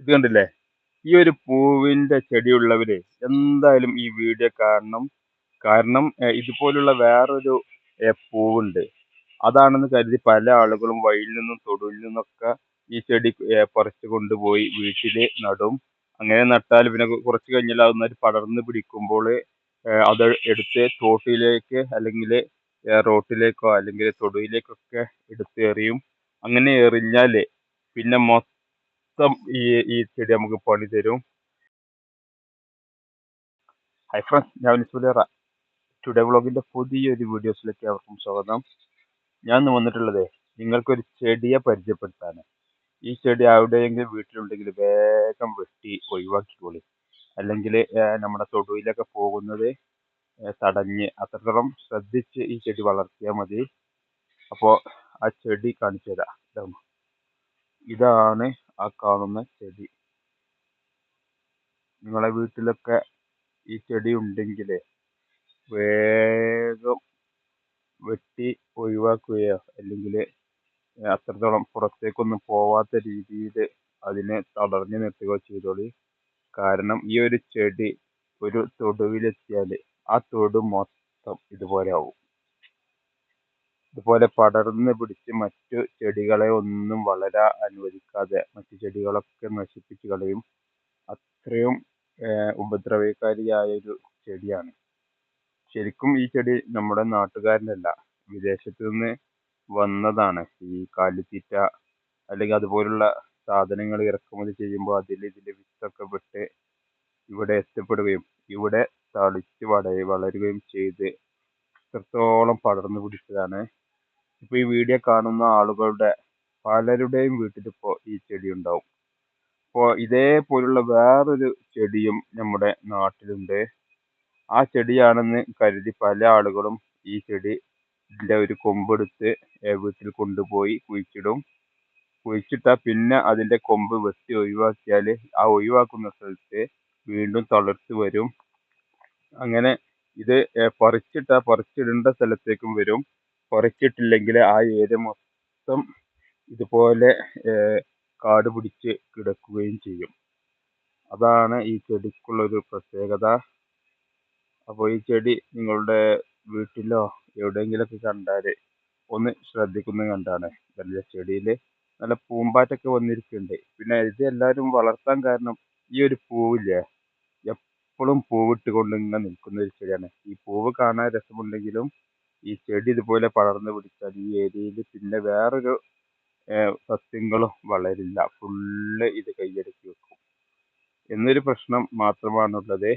ഇത് കണ്ടില്ലേ? ഈ ഒരു പൂവിന്റെ ചെടിയുള്ളവര് എന്തായാലും ഈ വീഡിയോ കാരണം കാരണം ഇതുപോലുള്ള വേറൊരു പൂവുണ്ട്. അതാണെന്ന് കരുതി പല ആളുകളും വഴിയിൽ നിന്നും തൊടുവിൽ നിന്നൊക്കെ ഈ ചെടി പറിച്ചു കൊണ്ടുപോയി വീട്ടിൽ നടും. അങ്ങനെ നട്ടാൽ പിന്നെ കുറച്ച് കഴിഞ്ഞാൽ അതൊന്നായിട്ട് പടർന്ന് പിടിക്കുമ്പോൾ അത് എടുത്ത് തോട്ടിലേക്ക് അല്ലെങ്കിൽ റോട്ടിലേക്കോ അല്ലെങ്കിൽ തൊടുവിലേക്കൊക്കെ എടുത്ത് എറിയും. അങ്ങനെ എറിഞ്ഞാൽ പിന്നെ മൊത്തം ഈ ഈ ചെടി നമുക്ക് പണി തരും. ഹൈ ഫ്രണ്ട്സ് ഞാൻ നിസുലേറ ടുഡേ വ്ളോഗിന്റെ പുതിയൊരു വീഡിയോസിലേക്ക് അവർക്കും സ്വാഗതം. ഞാൻ ഇന്ന് വന്നിട്ടുള്ളത് നിങ്ങൾക്കൊരു ചെടിയെ പരിചയപ്പെടുത്താണ് ഈ ചെടി എവിടെയെങ്കിലും വീട്ടിലുണ്ടെങ്കിൽ വേഗം വെട്ടി ഒഴിവാക്കിക്കോളി. അല്ലെങ്കിൽ നമ്മുടെ തൊടുവിലൊക്കെ പോകുന്നത് തടഞ്ഞ് അത്രത്തോളം ശ്രദ്ധിച്ച് ഈ ചെടി വളർത്തിയാൽ മതി. അപ്പോൾ ആ ചെടി കാണിച്ചു തരാം ഇതാണ്. ആ കാണുന്ന ചെടി. നിങ്ങളെ വീട്ടിലൊക്കെ ഈ ചെടി ഉണ്ടെങ്കിൽ വേഗം വെട്ടി ഒഴിവാക്കുകയോ അല്ലെങ്കിൽ അത്രത്തോളം പുറത്തേക്കൊന്നും പോവാത്ത രീതിയിൽ അതിനെ തടഞ്ഞു നിർത്തുകയോ ചെയ്തോളി. കാരണം ഈ ഒരു ചെടി ഒരു തൊടുവിലെത്തിയാൽ ആ തൊടു മൊത്തം ഇതുപോലെ ആവും. ഇതുപോലെ പടർന്ന് പിടിച്ച് മറ്റു ചെടികളെ ഒന്നും വളരാൻ അനുവദിക്കാതെ മറ്റു ചെടികളൊക്കെ നശിപ്പിച്ച് കളയും. അത്രയും ഉപദ്രവകാരിയായ ഒരു ചെടിയാണ്. ശരിക്കും ഈ ചെടി നമ്മുടെ നാട്ടുകാരനല്ല വിദേശത്ത് നിന്ന് വന്നതാണ്. ഈ കാലിത്തീറ്റ അല്ലെങ്കിൽ അതുപോലുള്ള സാധനങ്ങൾ ഇറക്കുമതി ചെയ്യുമ്പോൾ അതിൽ ഇതിന്റെ വിത്തൊക്കെ വിട്ട് ഇവിടെ എത്തപ്പെടുകയും ഇവിടെ തളിച്ച് വള വളരുകയും ചെയ്ത് ഇത്രത്തോളം പടർന്നു പിടിച്ചതാണ്. ഇപ്പൊ ഈ വീഡിയോ കാണുന്ന ആളുകളുടെ പലരുടെയും വീട്ടിൽ ഇപ്പോൾ ഈ ചെടി ഉണ്ടാവും. അപ്പോൾ ഇതേപോലുള്ള വേറൊരു ചെടിയും നമ്മുടെ നാട്ടിലുണ്ട്. ആ ചെടിയാണെന്ന് കരുതി പല ആളുകളും ഈ ചെടിന്റെ ഒരു കൊമ്പെടുത്ത് വീട്ടിൽ കൊണ്ടുപോയി കുഴിച്ചിടും. കുഴിച്ചിട്ടാൽ പിന്നെ അതിന്റെ കൊമ്പ് വെട്ടി ഒഴിവാക്കിയാൽ ആ ഒഴിവാക്കുന്ന സ്ഥലത്ത് വീണ്ടും തളർത്ത് വരും. അങ്ങനെ ഇത് പറിച്ചിട്ടാ പറിച്ചിടേണ്ട സ്ഥലത്തേക്കും വരും. പറിച്ചിട്ടില്ലെങ്കിൽ ആ ഏരിയ മൊത്തം ഇതുപോലെ കാട് പിടിച്ച് കിടക്കുകയും ചെയ്യും. അതാണ് ഈ ചെടിക്കുള്ള ഒരു പ്രത്യേകത. അപ്പോൾ ഈ ചെടി നിങ്ങളുടെ വീട്ടിലോ എവിടെയെങ്കിലൊക്കെ കണ്ടാൽ ഒന്ന് ശ്രദ്ധിക്കുന്നത് കണ്ടാണ്. നല്ല ചെടിയിൽ നല്ല പൂമ്പാറ്റൊക്കെ വന്നിരിക്കുന്നുണ്ട്. പിന്നെ ഇത് എല്ലാവരും വളർത്താൻ കാരണം ഈ ഒരു പൂവില്ലേ എപ്പോഴും പൂവിട്ടുകൊണ്ട് ഇങ്ങനെ നിൽക്കുന്ന ഒരു ചെടിയാണ്. ഈ പൂവ് കാണാൻ രസമുണ്ടെങ്കിലും ഈ ചെടി ഇതുപോലെ പടർന്നു പിടിച്ചാൽ ഈ ഏരിയയിൽ പിന്നെ വേറൊരു സസ്യങ്ങളും വളരില്ല. ഫുള്ള് ഇത് കൈയടക്കി വെക്കും. എന്നൊരു പ്രശ്നം മാത്രമാണുള്ളത്.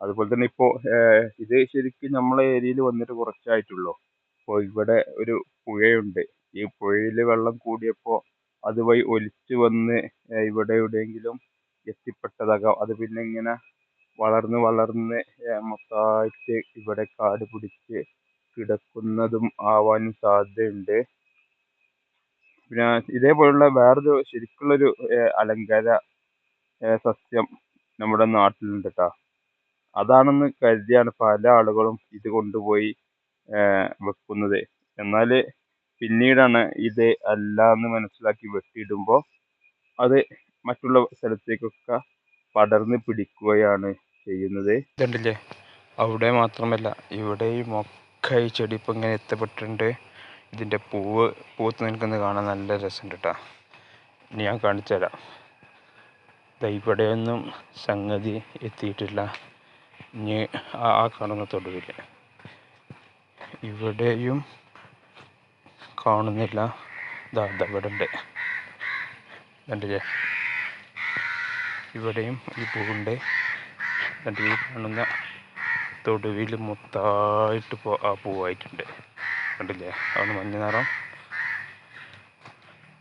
അതുപോലെ തന്നെ ഇപ്പോ ഏഹ്, ഇത് ശരിക്കും നമ്മളെ ഏരിയയിൽ വന്നിട്ട് കുറച്ചായിട്ടുള്ളൂ. അപ്പോൾ ഇവിടെ ഒരു പുഴയുണ്ട്. ഈ പുഴയിൽ വെള്ളം കൂടിയപ്പോൾ അതുവഴി ഒലിച്ചു വന്ന് ഇവിടെ എവിടെയെങ്കിലും എത്തിപ്പെട്ടതാകാം. അത് പിന്നെ ഇങ്ങനെ വളർന്ന് വളർന്ന് മൊത്തമായിട്ട് ഇവിടെ കാട് പിടിച്ച് കിടക്കുന്നതും ആവാനും സാധ്യതയുണ്ട്. പിന്നെ ഇതേപോലുള്ള വേറൊരു ശരിക്കുള്ളൊരു അലങ്കാര സസ്യം നമ്മുടെ നാട്ടിലുണ്ട് കേട്ടോ അതാണെന്ന് കരുതിയാണ് പല ആളുകളും ഇത് കൊണ്ടുപോയി വെക്കുന്നത്. എന്നാൽ പിന്നീടാണ് ഇത് അല്ല എന്ന് മനസ്സിലാക്കി വെട്ടിയിടുമ്പോൾ അത് മറ്റുള്ള സ്ഥലത്തേക്കൊക്കെ പടർന്ന് പിടിക്കുകയാണ് ചെയ്യുന്നത്. ഇതുണ്ടല്ലേ അവിടെ മാത്രമല്ല ഇവിടെയും ഈ ചെടി ഇപ്പം ഇങ്ങനെ എത്തപ്പെട്ടിട്ടുണ്ട്. ഇതിന്റെ പൂവ് പൂത്ത് നിൽക്കുന്നത് കാണാൻ നല്ല രസമുണ്ട് കേട്ടോ ഇനി ഞാൻ കാണിച്ചു തരാം. ഇവിടെയൊന്നും സംഗതി എത്തിയിട്ടില്ല. ഇനി ആ കാണുന്ന തൊടുവിൽ. ഇവിടെയും കാണുന്നില്ല. ദാ ഇവിടെ ഉണ്ട്. കണ്ടില്ലേ ഇവിടെയും ഈ പൂവുണ്ട്. എന്നിട്ട് കാണുന്ന തൊടുവിൽ മൊത്തമായിട്ട് പോ ആ പൂവായിട്ടുണ്ട്. കണ്ടില്ലേ? അതാണ് മഞ്ഞ നിറം.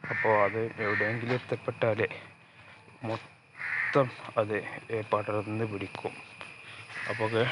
അപ്പോൾ അത് എവിടെയെങ്കിലും എത്തപ്പെട്ടാൽ മൊത്തം അത് പടർന്ന് പിടിക്കും. അപ്പോൾ